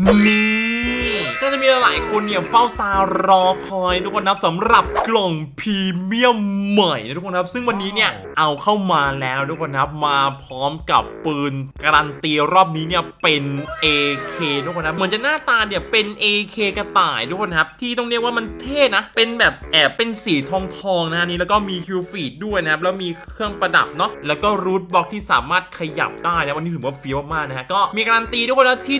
Mm-hmm. นี่ก็จะมีหลายคนเนี่ยเฝ้าตารอคอยทุกคนนะครับสำหรับกล่องพรีเมียมใหม่นะทุกคนนะครับ ซึ่งวันนี้เนี่ยเอาเข้ามาแล้วทุกคนนะครับมาพร้อมกับปืนการันตีรอบนี้เนี่ยเป็น AK ทุกคนนะครับเหมือนจะหน้าตาเนี่ยเป็น AK กระต่ายทุกคนนะครับ ที่ต้องเรียกว่ามันเท่นะ เป็นแบบแอบเป็นสีทองทองๆนะฮะนี่แล้วก็มีคิวฟีดด้วยนะครับ แล้วมีเครื่องประดับเนาะแล้วก็รูทบล็อกที่สามารถขยับได้นะวันนี้ถือว่าเฟี้ยวมากๆนะฮะก็มีการันตีทุกคนนะที่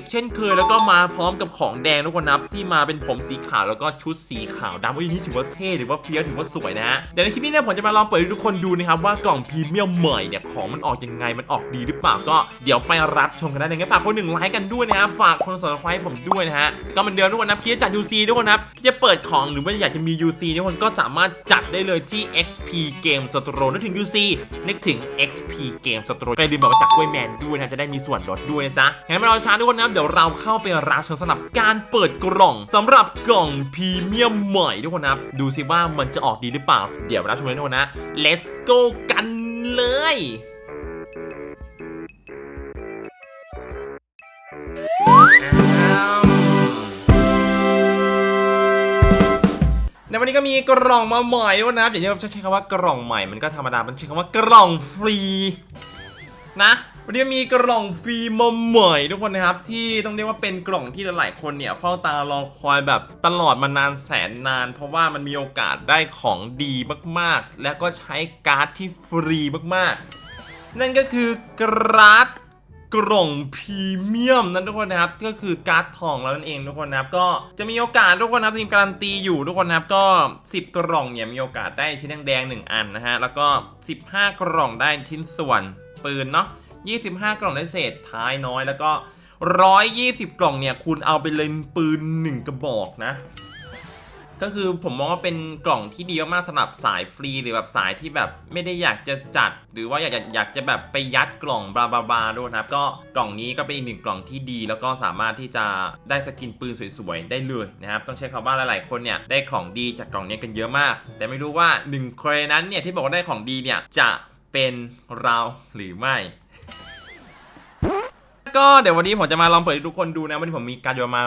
120 เช่นเคย แล้วก็มาพร้อมกับของแดงทุกคนนับที่มาเป็นผมสีขาวแล้วก็ชุดสีขาวดำวันนี้ถือว่าเท่ถือว่าเฟี้ยวถือว่าสวยนะเดี๋ยวในคลิปนี้เนี่ยผมจะมาลองเปิดให้ทุกคนดูนะครับว่ากล่องพรีเมียมใหม่เนี่ยของมันออกยังไงมันออกดีหรือเปล่าก็เดี๋ยวไปรับชมกันได้เลยงั้นฝากคนหนึ่งไลค์กันด้วยนะฮะฝากคนสนใจให้ผมด้วยนะฮะก็เหมือนเดิมทุกคนนะคิดจะจัด UC ทุกคนนับที่จะเปิดของหรือว่าอยากจะมี UC ทุกคนก็สามารถจัดได้เลยที่ XP Game Store นึกถึง UC นึกถึง XP Game Store ก็อย่าลืมบอกว่าจากกล้วยแมนด้วยนะจะได้มีส่วนลดด้วยนะจ๊ะงั้นไม่รอช้าทุกคนนะเดี๋ยวเราเข้าไปรับชมสำหรับการเปิดกล่องสำหรับกล่องพรีเมียมใหม่ทุกคนนะดูสิว่ามันจะออกดีหรือเปล่า เดี๋ยวรับชมเลยทุกคนนะ let's go กันเลยในวันนี้ก็มีกล่องมาใหม่ด้วยนะครับอย่างที่เราใช้คำว่ากล่องใหม่ มันก็ธรรมดา มันใช้คำว่ากล่องฟรี นะ วันนี้มีกล่องฟรีมาใหม่ทุกคนนะครับ ที่ต้องเรียกว่าเป็นกล่องที่หลายๆคนเนี่ยเฝ้าตารอคอยแบบตลอดมานานแสนนาน เพราะว่ามันมีโอกาสได้ของดีมากๆ และก็ใช้การ์ดที่ฟรีมากๆ นั่นก็คือการาดกล่องพรีเมียมนั้นทุกคนนะครับก็คือการ์ดทองแล้วนั่นเองทุกคนนะครับก็จะมีโอกาสทุกคนนะครับมีการันตีอยู่ทุกคนนะครับก็ 10 กล่องเนี่ยมีโอกาสได้ชิ้นแดงๆ1อันนะฮะแล้วก็ 15 กล่องได้ชิ้นส่วนปืนเนาะ 25 กล่องได้เศษท้ายน้อยแล้วก็ 120 กล่องเนี่ยคุณเอาไปเลยปืน 1 กระบอกนะ ก็คือผมมองว่าเป็นกล่องที่ดีมากสำหรับสายฟรีหรือแบบสายที่แบบไม่ได้อยากจะจัด หรือว่าอยากจะอยากจะแบบไปยัดกล่องบลาบลาบลาด้วยนะครับ ก็กล่องนี้ก็เป็นอีกหนึ่งกล่องที่ดี แล้วก็สามารถที่จะได้สกินปืนสวยๆได้เลยนะครับต้องใช้คำว่าหลายๆคนเนี่ยได้ของดีจากกล่องนี้กันเยอะมาก แต่ไม่รู้ว่าหนึ่งครนั้นเนี่ยที่บอกว่าได้ของดีเนี่ยจะเป็นเราหรือไม่ ก็เดี๋ยววันนี้ผมจะมาลองเปิดให้ทุกคนดูนะ วันนี้ผมมีการอยู่ประมาณ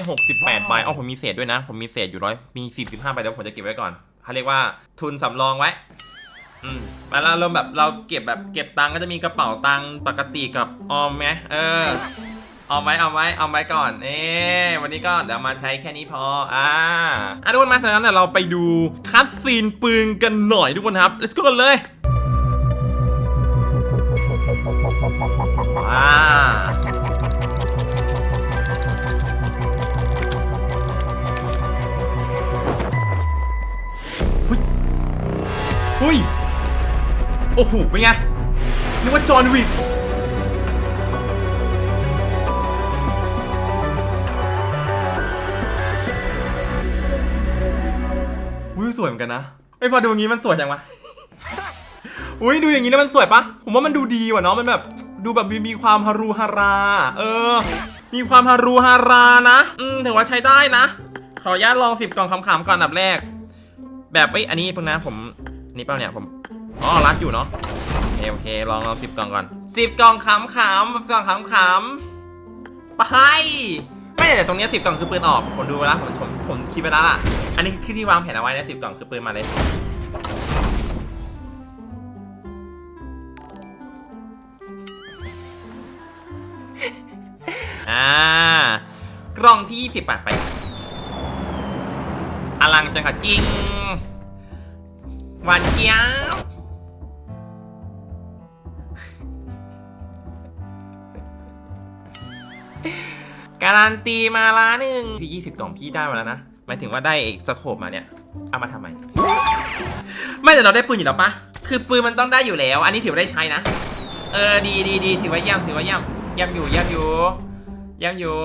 168ใบอ๋อผมมีเศษด้วยนะ ผมมีเศษอยู่ร้อยมี 45ใบเดี๋ยวผมจะเก็บไว้ก่อนเขาเรียกว่าทุนสำรองไว้อืมแล้วเราแบบเราเก็บแบบเก็บตังค์ก็จะมีกระเป๋าตังค์ปกติกับออมไหมเออเอาไว้เอาไว้เอาไว้ก่อนเอ๊วันนี้ก็เดี๋ยวมาใช้แค่นี้พออ่าอะทุกคนมาเถอะนั้นเดี๋ยวเราไปดูคัดซีนปืนกันหน่อยทุกคนครับ let's go กันเลย อ่าเฮ้ย โอ้โห เป็นไง นึกว่าจอห์นวิกอุ้ยสวยเหมือนกันนะไม่พอดูงี้มันสวยจังวะ อุ้ยดูอย่างนี้แล้วมันสวยปะผมว่ามันดูดีว่ะเนาะมันแบบดูแบบมีมีความฮารูฮารา เออ มีความฮารูฮารานะ อืมถือว่าใช้ได้นะ ขออนุญาตลองสิบกล่องคำๆก่อนอันดับแรก แบบเอ้ยอันนี้เพิ่งนะผมอันนี้เปล่าเนี่ยผมอ๋อรัดอยู่เนาะโอเคโอเค ลองลองสิบกล่องก่อนสิบกล่องขำขำสิบกล่องขำขำไปไม่แต่ตรงเนี้สิบกล่องคือปืนออกผมดูแล้วผมผมผมคิดไว้แล้วล่ะ อันนี้คือที่วางแผนเอาไว้นะสิบกล่องคือปืนมาเลยากล่องที่สิบปะไป อลังจังค่ะจริงหวานเจี๊ยบการันตีมาล้านหนึ่งพี่ยี่สิบกล่องพี่ได้มาแล้วนะหมายถึงว่าได้เอกสโคปมาเนี่ย เอามาทำไม ไม่แต่เราได้ปืนอยู่แล้วปะคือปืนมันต้องได้อยู่แล้ว อันนี้ถือว่าได้ใช้นะ เออดีดีดีถือว่าย่ำถือว่าย่ำย่ำอยู่ย่ำอยู่ย่ำอยู่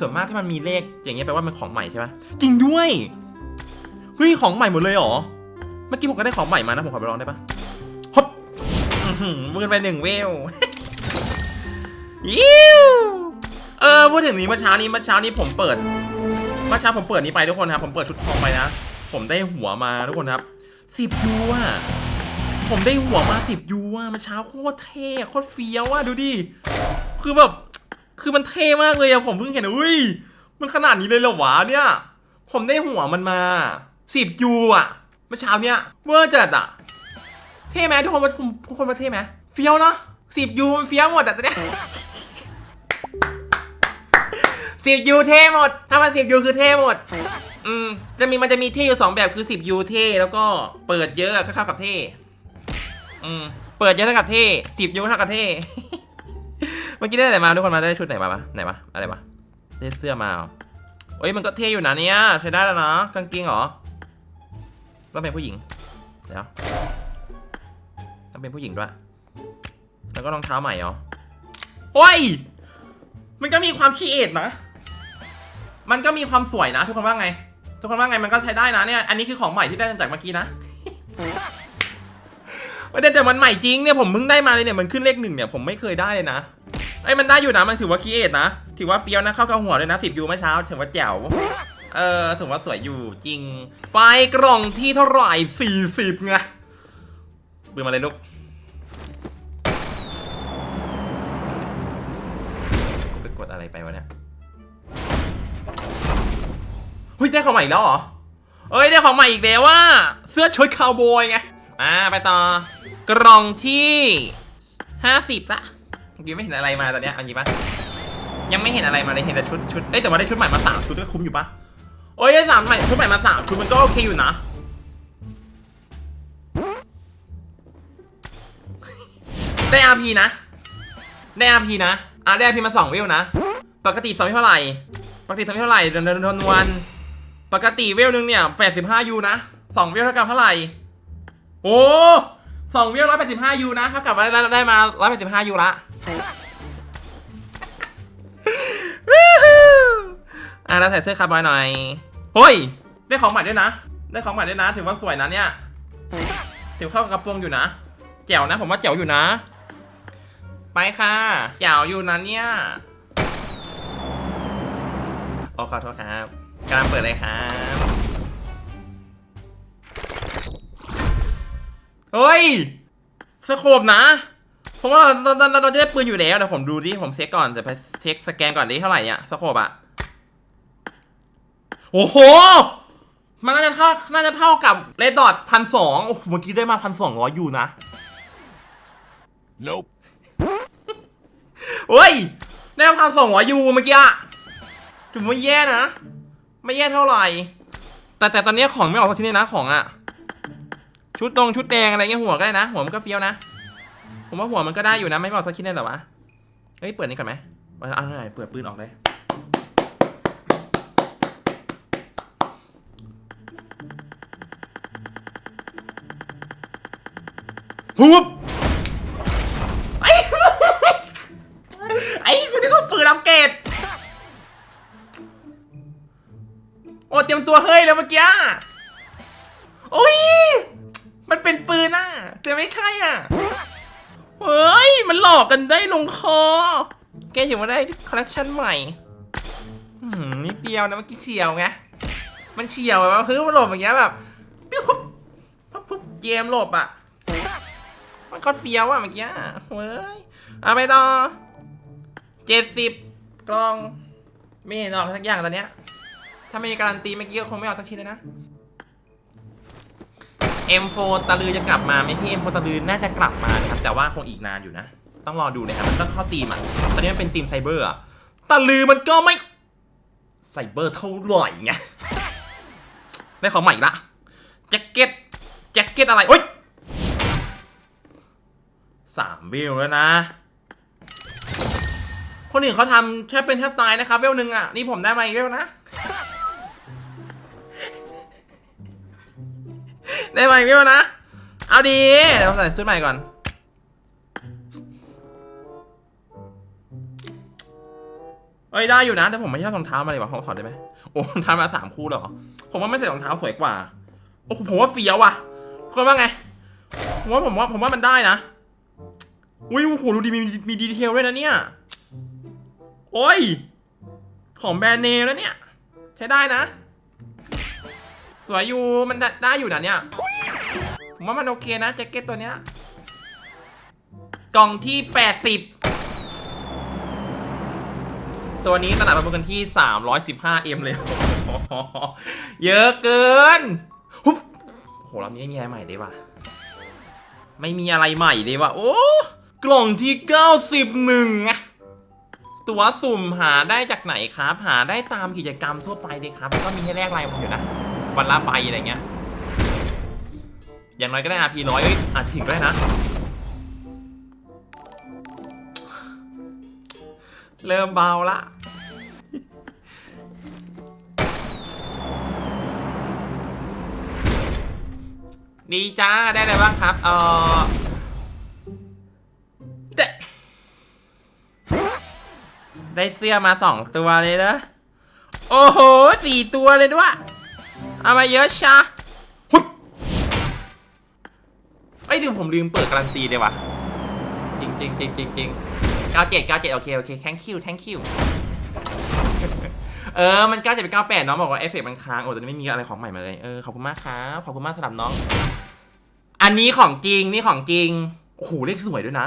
ส่วนมากที่มันมีเลขอย่างเงี้ยแปลว่ามันของใหม่ใช่ไหมจริงด้วยเฮ้ยของใหม่หมดเลยเหรอเมื่อกี้ผมก็ได้ของใหม่มานะผมขอไปลองได้ปะฮบอื้อหือมือไปหนึ่งเวลยิวเออพูดถึงนี้เมื่อเช้านี้เมื่อเช้านี้ผมเปิดเมื่อเช้าผมเปิดนี้ไปทุกคนครับผมเปิดชุดทองไปนะผมได้หัวมาทุกคนครับสิบยูอะผมได้หัวมาสิบยูอะมันเช้าโคตรเท่โคตรเฟี้ยวอะดูดิคือแบบ คือมันเท่มากเลยอะผมเพิ่งเห็นอุ้ย มันขนาดนี้เลยเหรอวะเนี่ย ผมได้หัวมันมาสิบยูอะเมื่อเช้าเนี้ยเวอร์จัดอะเท่ไหมทุกคนว่าทุกคนว่าเท่ไหมเฟี้ยวเนาะสิบยูมันเฟี้ยวหมดแต่ตอนเนี้ยสิบยูเท่หมด ถ้ามันสิบยูคือเท่หมด อืม จะมีมันจะมีเท่อยู่สองแบบคือสิบยูเท่แล้วก็เปิดเยอะเข้ากับเท่ อืม เปิดเยอะเท่ากับเท่สิบยูเท่ากับเท่ เมื่อกี้ได้อะไรมาทุกคนมาได้ชุดไหนมาปะไหนปะอะไรปะได้เสื้อมาเอ้ยมันก็เท่อยู่นะเนี่ยใช้ได้แล้วนะกางเกงเหรอต้องเป็นผู้หญิงเดี๋ยวต้องเป็นผู้หญิงด้วยแล้วก็รองเท้าใหม่เหรอโอ้ยมันก็มีความคิดเอทนะมันก็มีความสวยนะ ทุกคนว่าไง ทุกคนว่าไงมันก็ใช้ได้นะเนี่ยอันนี้คือของใหม่ที่ได้จากเมื่อกี้นะไม่ได้แต่มันใหม่จริงเนี่ยผมเพิ่งได้มาเลยเนี่ยมันขึ้นเลขหนึ่งเนี่ยผมไม่เคยได้เลยนะ ไอ้ยมันได้อยู่นะมันถือว่าคิดเอทนะถือว่าเฟี้ยวนะเข้ากับหัวเลยนะสิบยูเมื่อเช้าถือว่าแจ๋วเออถือว่าสวยอยู่จริง ไปกล่องที่เท่าไหร่สี่สิบไงปืนมาเลยลูกไปกดอะไรไปวะเนี่ยเฮ้ยได้ของใหม่อีกแล้วเหรอเอ้ยได้ของใหม่อีกแล้วว่าเสื้อชุดคาวบอยไงอ่าไปต่อกล่องที่ห้าสิบละ ยังไม่เห็นอะไรมาตอนเนี้ยเอาจริงปะยังไม่เห็นอะไรมาเลยเห็นแต่ชุดชุดเอ้ยแต่ว่าได้ชุดใหม่มาสามชุดก็คุ้มอยู่ปะโอ้ยได้สามใหม่ชุดใหม่มาสามชุดมันก็โอเคอยู่นะได้อาพีนะได้อาพีนะอะได้อาพีมาสองวิวนะ ปกติสองเท่าไหร่ปกติสองเท่าไหร่เดือนเดือนเดือนวัน ปกติเวลหนึงเนี่ยแปดสิบห้ายูนะสองเวลเท่ากับเท่าไหร่ โอ้สองเวลร้อยแปดสิบห้ายูนะ เท่ากับว่าได้ได้มาร้อยแปดสิบห้ายูละ อะเราใส่เสื้อคาร์บอยหน่อยเฮ้ย ได้ของใหม่ด้วยนะ ได้ของใหม่ด้วยนะ ถือว่าสวยนะเนี่ยถือเข้ากับกระโปรงอยู่นะ แจ๋วนะ ผมว่าแจ๋วอยู่นะ ไปค่ะ แจ๋วอยู่นะเนี่ยโอ้ขอโทษครับกำลังเปิดเลยครับเฮ้ยสโคบนะ เพราะว่าเราเราเราเราจะได้ปืนอยู่แล้วเดี๋ยวผมดูดิผมเช็คก่อนจะไปเช็คสแกนก่อนดิเท่าไหร่เนี่ยสโคบอะโอ้โห มันน่าจะเท่าน่าจะเท่ากับเรดดอทพันสองโอ้โหเมื่อกี้ได้มาพันสองร้อยอยู่นะ Nope. เฮ้ย ได้มาพันสองร้อยยูเมื่อกี้อะถือว่าแย่นะ ไม่แย่เท่าไหร่ แต่แต่ตอนนี้ของไม่ออกสักทีเลยนะของอะชุดตรงชุดแดงอะไรเงี้ยหัวก็ได้นะ หัวมันก็เฟี้ยวนะ ผมว่าหัวมันก็ได้อยู่นะ ไม่ออกสักทีเลยเหรอวะ เฮ้ย เปิดนี่ก่อนไหมเอาเอาหน่อยเปิดปืนออกเลยฮูบไอ้ไอ้กูนึกว่าปืนอัปเกรดโอ้เตรียมตัวเฮ้ยแล้วเมื่อกี้โอ้ยมันเป็นปืนอะแต่ไม่ใช่อะเฮ้ย มันหลอกกันได้ลงคอ แกถือว่าได้คอลเลคชันใหม่นิดเดียวนะเมื่อกี้เฉียวไง มันเฉียวแบบว่าพื้นมันหลบอย่างเงี้ยแบบปิ๊บปุ๊บปุ๊บปุ๊บเกมหลบอะ มันก็เฟี้ยวอะเมื่อกี้เฮ้ยเอาไปต่อเจ็ดสิบกล่องไม่เห็นออกสักอย่างตอนเนี้ย ถ้าไม่มีการันตีเมื่อกี้ก็คงไม่ออกสักชิ้นเลยนะ M4 ตะลือจะกลับมาไหมพี่ M4 ตะลือน่าจะกลับมาครับ แต่ว่าคงอีกนานอยู่นะ ต้องรอดูนะครับมันต้องเข้าตีมอะตอนนี้มันเป็นตีมไซเบอร์อะตะลือมันก็ไม่ไซเบอร์เท่าไหร่ไงได้ของใหม่อีกละแจ็คเก็ตแจ็คเก็ตอะไรโอ๊ยสามวิวแล้วนะ คนอื่นเขาทำแค่เป็นแทบตายนะครับเวลหนึ่งอะ นี่ผมได้มาอีกเวลนะ ได้มาอีกเวลนะ เอาดีเดี๋ยวใส่ชุดใหม่ก่อน อ้ยได้อยู่นะ แต่ผมไม่ชอบรองเท้ามาเลยว่ะผมถอดได้ไหมโอ้รองเท้ามาสามคู่เลยเหรอผมว่าไม่ใส่รองเท้าสวยกว่าโอ้โหผมว่าเฟี้ยวว่ะคนว่าไงผมว่าผมว่าผมว่ามันได้นะอุ้ยโอ้โหดูดีมีมีดีเทลด้วยนะเนี่ยโอ้ยของแบรนด์เนมแล้วเนี่ย ใช้ได้นะ สวยอยู่มันได้ได้อยู่นะเนี่ยผมว่ามันโอเคนะแจ็คเก็ตตัวเนี้ยกล่องที่ 80 ตัวนี้ตลาดประมูลกันที่ 315M เลย เยอะเกินหุบโหรอบนี้ไม่มีอะไรใหม่เลยว่ะไม่มีอะไรใหม่เลยว่ะ โอ้ กล่องที่ 91อะตัวสุ่มหาได้จากไหนครับ หาได้ตามกิจกรรมทั่วไปเลยครับ ก็มีให้แลกรายวันอยู่นะ วันละใบอะไรเงี้ย อย่างน้อยก็ได้ RP ร้อยเอ้ยอาจถึงก็ได้นะ เริ่มเบาละ ดีจ้าได้อะไรบ้างครับ เออได้ได้เสื้อมาสองตัวเลยนะ โอ้โหสี่ตัวเลยด้วย เอามาเยอะชะหุบเอ้ยเดี๋ยวผมลืมเปิดการันตีเลยว่ะ จริงจริงจริงจริงจริงเก้าเจ็ดเก้าเจ็ดโอเค โอเค thank you thank you เออ มัน 97เป็น98น้องบอกว่าเอฟเฟกต์มันค้าง โอ้ตอนนี้ไม่มีอะไรของใหม่มาเลย เออ ขอบคุณมากครับ ขอบคุณมากสำหรับน้อง อันนี้ของจริง นี่ของจริง โอ้โห เลขสวยด้วยนะ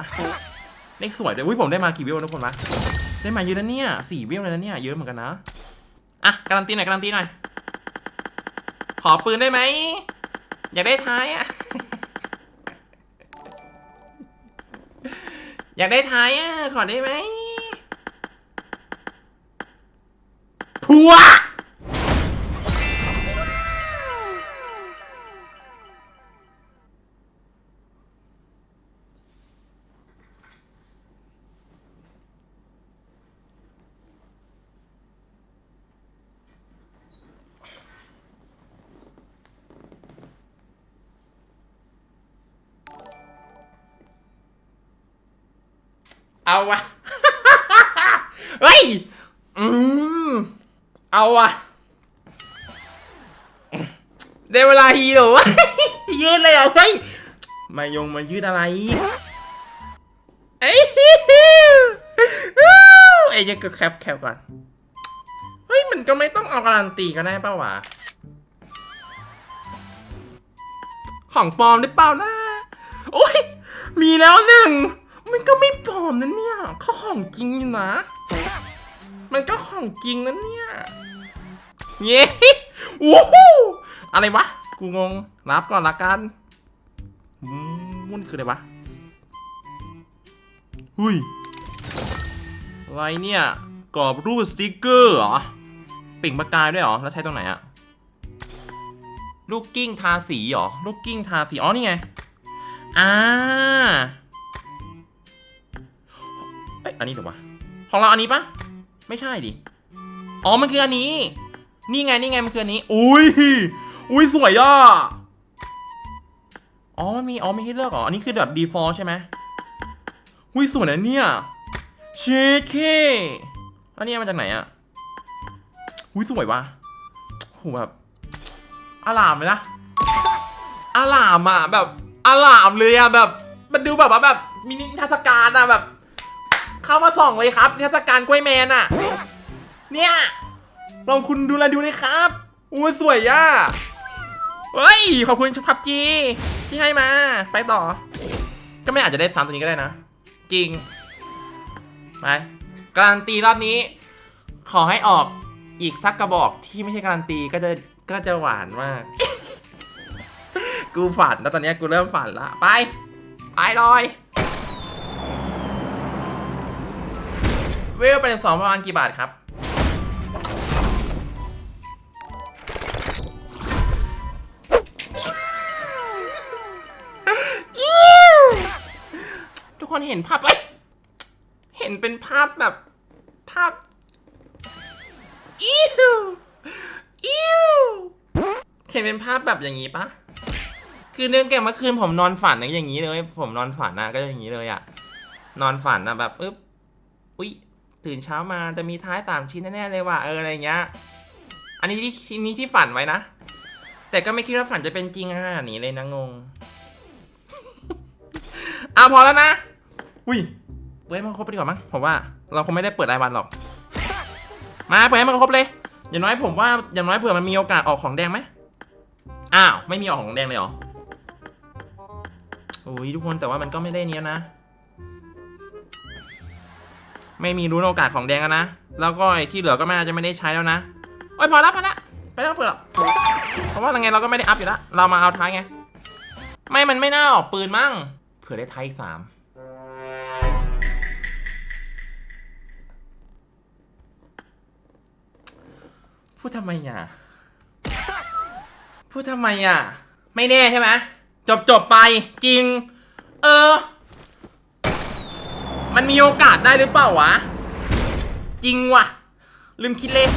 เลขสวยด้วยอุ้ยผมได้มากี่วิวนะทุกคนวะได้มาเยอะนะเนี่ยสี่วิวเลยนะเนี่ย เยอะเหมือนกันนะ อะ การันตีหน่อย การันตีหน่อย ขอปืนได้ไหม อยากได้ท้ายอะ อยากได้ท้ายอะ ขอได้ไหม พัวเอาวะ เฮ้ย เอาวะได้เวลาฮีโร่ยืดเลยเหรอะเฮ้ยมายงมายืดอะไรเอ้ยเอ้ยยังก็แคปแคปก่อนเฮ้ยมันก็ไม่ต้องเอาการันตีก็ได้เปล่าวะของปลอมหรือเปล่านะโอ้ยมีแล้วหนึ่งมันก็ไม่ปลอมนะเนี่ยเขาของจริงอยู่นะ มันก็ของจริงนะเนี่ย เย้โอ้โหอะไรวะ กูงง รับก่อนละกันมุ่นคืออะไรวะ หุยอะไรเนี่ย กรอบรูปสติกเกอร์เหรอปล่งประกายด้วยเหรอ แล้วใช้ตรงไหนอะลูกกิ้งทาสีเหรอ ลูกกิ้งทาสี อ๋อ นี่ไง อ่าเอ้ยอันนี้เหรอวะของเราอันนี้ปะไม่ใช่ดิ อ๋อ มันคืออันนี้ นี่ไงนี่ไงมันคืออันนี้ อุ้ย อุ้ยสวยอะ อ๋อมันมี อ๋อมีให้เลือกเหรอ อันนี้คือแบบ default ใช่ไหมอุ้ยสวยนะเนี่ยเชคเคอันนี้มาจากไหนอะ อุ้ยสวยว่ะโหแบบอาลามเลยนะอาลามอะแบบอาลามเลยอะแบบ มันดูแบบว่าแบบมินิทรรศกาลอะแบบ เข้ามาส่องเลยครับเทรรศกาลกล้วยแมนอะ เนี่ย ลองคุณดูแลดูเลยครับอุ้สวยย่าเฮ้ย ขอบคุณพับจีที่ให้มา ไปต่อ ก็ไม่อาจจะได้ซ้ำตัวนี้ก็ได้นะ จริง ไป การันตีรอบนี้ ขอให้ออกอีกสักกระบอกที่ไม่ใช่การันตีก็จะก็จะหวานมาก กูฝันแล้วตอนเนี้ยกูเริ่มฝันละ ไป ไปเลยเวลไปสองประมาณกี่บาทครับ คนเห็นภาพเอ้ยเห็นเป็นภาพแบบภาพอิวอิวเห็นเป็นภาพแบบอย่างนี้ปะคือเนื่องแกเมื่อคืนผมนอนฝันอย่างนี้เลย ผมนอนฝันนะก็อย่างนี้เลยอะนอนฝันนะแบบปึ๊บอุ๊ยตื่นเช้ามาจะมีท้ายสามชิ้นแน่ๆเลยว่ะเอออะไรเงี้ย อันนี้ที่ชิ้นนี้ที่ฝันไว้นะ แต่ก็ไม่คิดว่าฝันจะเป็นจริงขนาดนี้เลยนะงง อะพอแล้วนะ อุ้ยเปิดให้มันครบไปดีกว่ามั้งผมว่าเราคงไม่ได้เปิดรายวันหรอก มาเปิดให้มันครบเลย อย่างน้อยผมว่าอย่างน้อยเผื่อมันมีโอกาสออกของแดงไหมอ้าวไม่มีออกของแดงเลยเหรอโอ้ยทุกคนแต่ว่ามันก็ไม่ได้เนี้ยนะ ไม่มีรู้โอกาสของแดงแล้วนะแล้วก็ที่เหลือก็ไม่น่าจะไม่ได้ใช้แล้วนะโอ้ยพอแล้วพอแล้วไม่ต้องเปิดหรอกเพราะว่ายังไงเราก็ไม่ได้อัพอยู่แล้วเรามาเอาท้ายไง ไม่มันไม่น่าออกปืนมั่งเผื่อได้ท้ายสาม พูดทำไมอะ พูดทำไมอะ ไม่แน่ใช่ไหมจบจบไปจริง เออ มันมีโอกาสได้หรือเปล่าวะ จริงวะลืมคิดเลย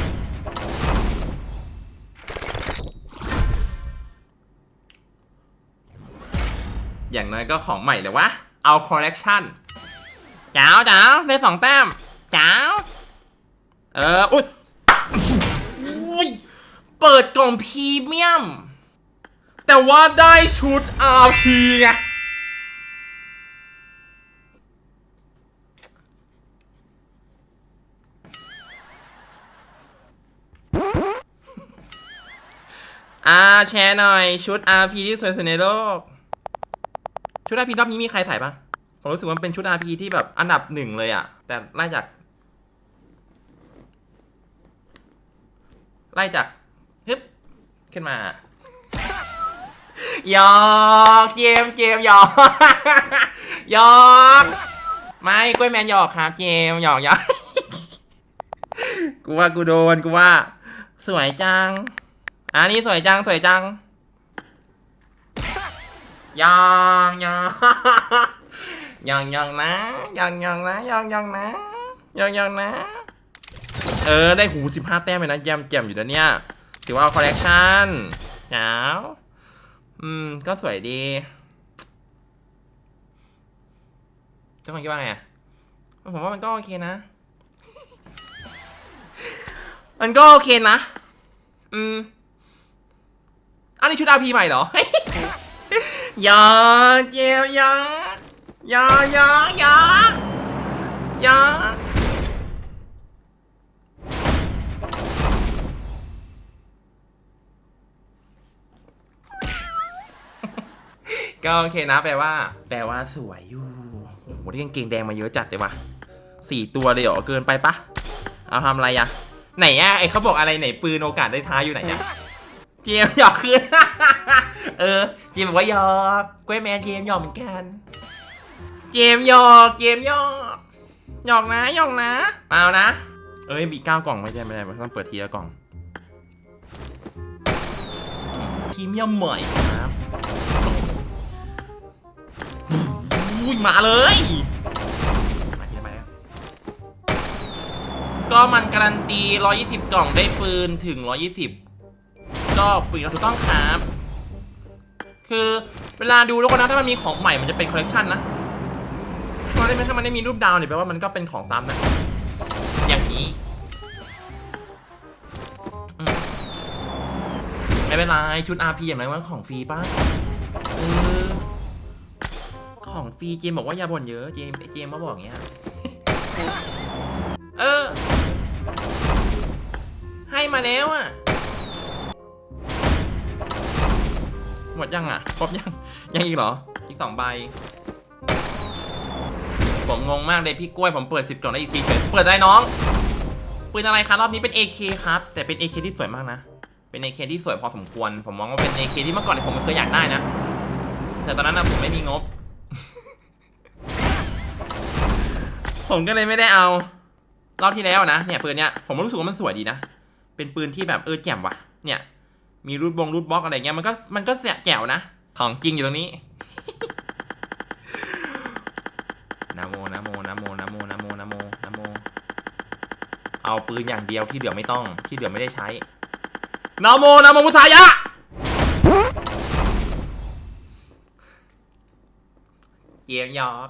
อย่างน้อยก็ของใหม่เลยวะ เอาคอลเลกชันจ้าวจ้าวได้สองแต้มจ้าว เออ อุ้ยอุ้ย เปิดกล่องพรีเมียม แต่ว่าได้ชุด RP ไงอ่าแชร์หน่อย ชุด RP ที่สวยสุดในโลก ชุด RP รอบนี้มีใครใส่ปะผมรู้สึกว่าเป็นชุด RP ที่แบบอันดับหนึ่งเลยอะแต่ไล่จาก ไล่จาก ขึ้นมาหยอกเจมเจมหยอกหยอกไม่กล้วยแมนหยอกครับ เจมหยอกหยอกกูว่ากูโดนกูว่า สวยจังอันนี้สวยจังสวยจังยองยองยองยองนะยองยองนะยองยองนะยองยองนะ เออได้หูสิบห้าแต้มเลยนะแยมแจ่มอยู่นะเนี่ย ถือว่าคอลเลกชันเจ้าอืม ก็สวยดีเจ้าคนคิดว่าไงอะผมว่ามันก็โอเคนะ มันก็โอเคนะ อืม อันนี้ชุดอาพีใหม่เหรอยาเจียวยายายายายา ก็โอเคนะแปลว่า แปลว่าสวยอยู่โอ้โหที่กางเกงแดงมาเยอะจัดเลยว่ะสี่ตัวเลยเหรอเกินไปปะเอาทำอะไรอะไหนอะไอเขาบอกอะไรไหนปืนโอกาสได้ท้ายอยู่ไหนอะเจมหยอกคืนเออ เจมบอกว่าหยอกกล้วยแมนเจมหยอกเหมือนกัน เจมหยอกเจมหยอกหยอกนะหยอกนะเปล่านะ เอ้ยมีเก้ากล่องไม่ใช่ไม่ได้มันต้องเปิดทีละกล่องพรีเมียมใหม่ครับ อุ้ยมาเลยมาทีละใบแล้วก็มันการันตี 120 กล่องได้ปืนถึง 120 ก็ปืนเราถูกต้องครับ คือเวลาดูทุกคนนะถ้ามันมีของใหม่มันจะเป็นคอลเลกชันนะตอนนี้ถ้ามันไม่มีรูปดาวเนี่ยแปลว่ามันก็เป็นของซ้ำนะ อย่างนี้อืมไม่เป็นไรชุด RP อย่างไรว่าของฟรีป่ะเออ ของฟรีเจมบอกว่าอย่าบ่นเยอะเจมเจมมาบอกอย่างเงี้ยเออ ให้มาแล้วอะหมดยังอะครบยังยังอีกเหรออีกสองใบ ผมงงมากเลยพี่กล้วยผมเปิดสิบกล่องได้อีกทีเฉยเปิดได้น้องปืนอะไรคะรอบนี้เป็น AK ครับ แต่เป็น AK ที่สวยมากนะ เป็น AK ที่สวยพอสมควร ผมมองว่าเป็น AK ที่เมื่อก่อนผมไม่เคยอยากได้นะ แต่ตอนนั้นนะผมไม่มีงบ ผมก็เลยไม่ได้เอา รอบที่แล้วนะ เนี่ยปืนเนี้ยผมรู้สึกว่ามันสวยดีนะ เป็นปืนที่แบบเออแจ่มว่ะ เนี่ย มีรูดบงรูดบล็อกอะไรเงี้ยมันก็มันก็เสียแจ๋วนะ ของจริงอยู่ตรงนี้นะโมนะโมนะโมนะโมนะโมนะโมนะโม เอาปืนอย่างเดียวที่เหลือไม่ต้องที่เหลือไม่ได้ใช้นะโมนะโมพุทธายะเจียมยอก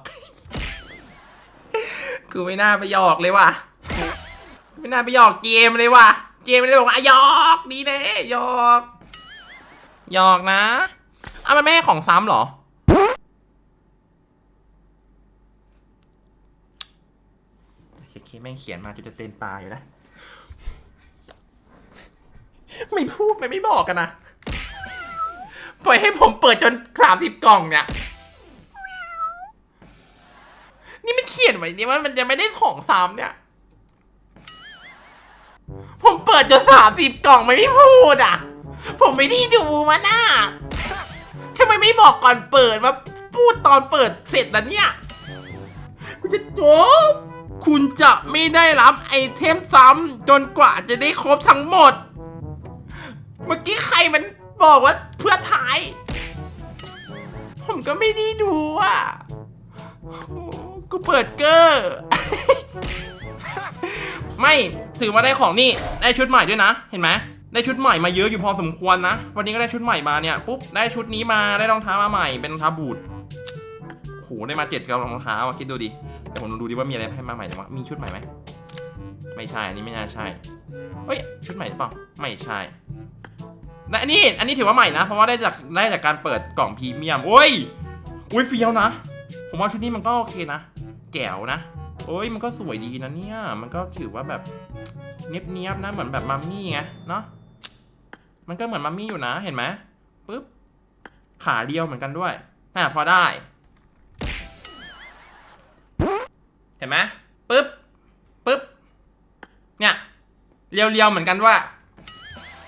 คือไม่น่าไปหยอกเลยว่ะ ไม่น่าไปหยอกเจมเลยว่ะ เจมเลยบอกว่าหยอกดีเน่หยอกหยอกนะอะมันไม่ให้ของซ้ำเหรอ เคแม่งเขียนมาจนจะเต็มตาอยู่นะ ไม่พูดไม่ไม่บอกกันนะ ปล่อยให้ผมเปิดจนสามสิบกล่องเนี่ย นี่มเนี่ว่ามันจะไม่ได้ของซ้ำเนี่ย ผมเปิดจนสามสิบกล่องไม่ได้พูดอะ ผมไม่ได้ดูมาน่ะทำไมไม่บอกก่อนเปิดมาพูดตอนเปิดเสร็จแล้วเนี่ยคุณจะจบคุณจะไม่ได้รับไอเทมซ้ำจนกว่าจะได้ครบทั้งหมด เมื่อกี้ใครมันบอกว่าเพื่อท้าย ผมก็ไม่ได้ดูอะ กูเปิดเกอร์ ไม่ถือว่าได้ของนี่ ได้ชุดใหม่ด้วยนะ เห็นไหมได้ชุดใหม่มาเยอะอยู่พอสมควรนะ วันนี้ก็ได้ชุดใหม่มาเนี่ยปุ๊บได้ชุดนี้มาได้รองเท้ามาใหม่เป็นรองเท้าบูทโหได้มาเจ็ดกับรองเท้าอะคิดดูดิแต่ผมดูดิว่ามีอะไรให้มาใหม่หรือว่ามีชุดใหม่ไหมไม่ใช่อันนี้ไม่น่าใช่เฮ้ยชุดใหม่หรือเปล่าไม่ใช่และอันนี้อันนี้ถือว่าใหม่นะ เพราะว่าได้จากได้จากการเปิดกล่องพรีเมียมโอ้ยอุ้ยเฟี้ยวนะ ผมว่าชุดนี้มันก็โอเคนะ แจ๋วนะโอ้ยมันก็สวยดีนะเนี่ยมันก็ถือว่าแบบเนียบเนียบๆนะเหมือนแบบมัมมี่ไงเนาะมันก็เหมือนมัมมี่อยู่นะเห็นไหมปึ๊บขาเรียวเหมือนกันด้วยอะพอได้ เห็นไหมปึ๊บปึ๊บเนี่ยเรียวๆเหมือนกันด้วย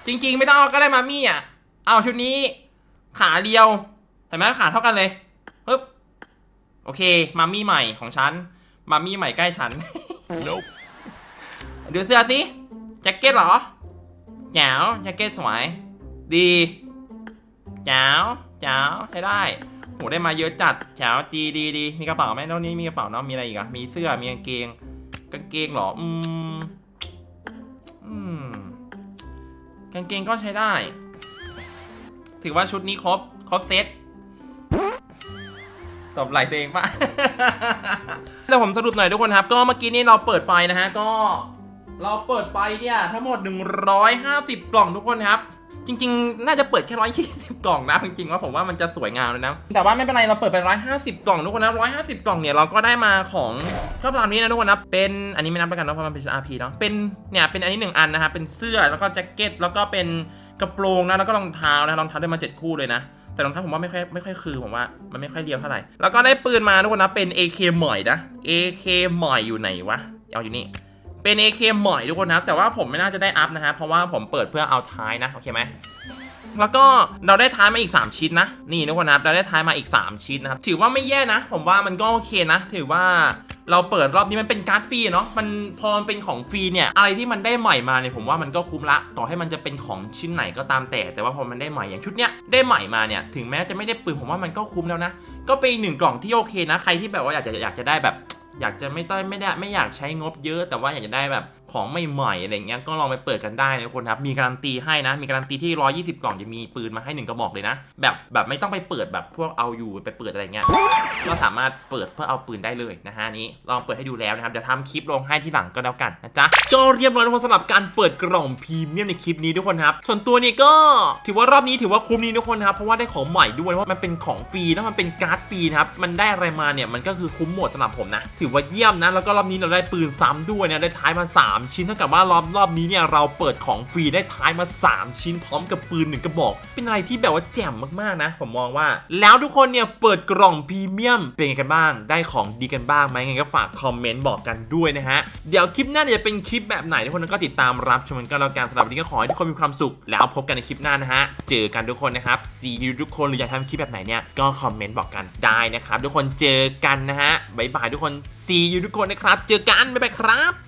จริง ๆ ไม่ต้องเอาก็ได้มัมมี่อะ เอาชุดนี้ ขาเรียวเห็นไหมขาเท่ากันเลย โอเคมัมมี่ใหม่ของฉันมัมมี่ใหม่ใกล้ฉัน Nope. ดูเสื้อสิแจ็คเก็ตเหรอแจ๋วแจ็คเก็ตสวย ดีแจ๋วแจ๋วใช้ได้โหได้มาเยอะจัดแจ๋วดีดีดีมีกระเป๋าไหมแล้วนี้มีกระเป๋าเนาะมีอะไรอีกอะมีเสื้อมีกางเกงกางเกงเหรออืมอืมกางเกงก็ใช้ได้ ถือว่าชุดนี้ครบครบเซต ตอบไหลตัวเองปะ แต่ผมสรุปหน่อยทุกคนครับ ก็เมื่อกี้นี้เราเปิดไปนะฮะ ก็เราเปิดไปเนี่ยทั้งหมด 150 กล่องทุกคนครับ จริง ๆ น่าจะเปิดแค่120กล่องนะจริงๆว่าผมว่ามันจะสวยงามเลยนะ แต่ว่าไม่เป็นไรเราเปิดไป150กล่องทุกคนนะ150กล่องเนี่ยเราก็ได้มาของชอบตามนี้นะทุกคนนะเป็นอันนี้ไม่นับแล้วกันเนอะเพราะมันเป็นชุด RP เนาะเป็นเนี่ยเป็นอันนี้หนึ่งอันนะครับเป็นเสื้อแล้วก็แจ็คเก็ตแล้วก็เป็นกระโปรงนะแล้วก็รองเท้านะรองเท้าได้มา7คู่เลยนะ แต่รองเท้าผมว่าไม่ค่อยไม่ค่อยคือผมว่ามันไม่ค่อยเรียวเท่าไหร่ แล้วก็ได้ปืนมาทุกคนนะเป็น AK หม่นะ AK หม่อยู่ไหนวะเอาอยู่นี่เป็น AK หม่ทุกคนนะแต่ว่าผมไม่น่าจะได้อัพนะฮะเพราะว่าผมเปิดเพื่อเอาท้ายนะโอเคไหม แล้วก็เราได้ท้ายมาอีก 3 ชิ้นนะ นี่ทุกคนนะครับเราได้ท้ายมาอีก 3 ชิ้นนะครับ ถือว่าไม่แย่นะ ผมว่ามันก็โอเคนะ ถือว่าเราเปิดรอบนี้มันเป็นการ์ดฟรีเนาะ มันพอมันเป็นของฟรีเนี่ย อะไรที่มันได้ใหม่มาเนี่ยผมว่ามันก็คุ้มละ ต่อให้มันจะเป็นของชิ้นไหนก็ตามแต่ แต่ว่าพอมันได้ใหม่อย่างชุดเนี้ยได้ใหม่มาเนี่ย ถึงแม้จะไม่ได้ปืนผมว่ามันก็คุ้มแล้วนะ ก็เป็นอีกหนึ่งกล่องที่โอเคนะ ใครที่แบบว่าอยากจะอยากจะได้แบบ อยากจะไม่ต้องไม่ได้ไม่อยากใช้งบเยอะ แต่ว่าอยากจะได้แบบของใหม่ๆอะไรเงี้ยก็ลองไปเปิดกันได้นะทุกคนครับมีการันตีให้นะ มีการันตีที่ 120 กล่องจะมีปืนมาให้หนึ่งกระบอกเลยนะ แบบแบบไม่ต้องไปเปิดแบบพวกเอาอยู่ไปเปิดอะไรเงี้ยก็สามารถเปิดเพื่อเอาปืนได้เลยนะฮะนี้ลองเปิดให้ดูแล้วนะครับเดี๋ยวทำคลิปลงให้ที่หลังก็แล้วกันนะจ๊ะก็เรียบร้อยทุกคนสำหรับการเปิดกล่องพรีเมียมในคลิปนี้ทุกคนครับส่วนตัวนี่ก็ถือว่ารอบนี้ถือว่าคุ้มนี้ทุกคนครับเพราะว่าได้ของใหม่ด้วยว่ามันเป็นของฟรีแล้วมันเป็นการ์ดฟรีนะครับมันได้อะไรมาเนี่ยมันก็คือคุ้มหมดสำหรับผมนะถือว่าเยี่ยมนะแล้วก็รอบนี้เราได้ปืนซ้ำด้วยเนี่ยได้ท้ายมา3ชิ้นเท่ากับว่ารอบรอบนี้เนี่ยเราเปิดของฟรีได้ท้ายมา 3 ชิ้นพร้อมกับปืนหนึ่งกระบอก เป็นอะไรที่แบบว่าแจ่มมากๆนะ ผมมองว่า แล้วทุกคนเนี่ยเปิดกล่องพรีเมียมเป็นไงกันบ้าง ได้ของดีกันบ้างไหมไงก็ฝากคอมเมนต์บอกกันด้วยนะฮะ เดี๋ยวคลิปหน้าจะเป็นคลิปแบบไหนทุกคนก็ติดตามรับชมกันก็แล้วกันสำหรับวันนี้ก็ขอให้ทุกคนมีความสุข แล้วพบกันในคลิปหน้านะฮะ เจอกันทุกคนนะครับ see you ทุกคนหรืออยากทำคลิปแบบไหนเนี่ยก็คอมเมนต์บอกกันได้นะครับทุกคนเจอกันนะฮะบ๊ายบายทุกคน see you ทุกคนนะครับ เจอกันบ๊ายบายครับ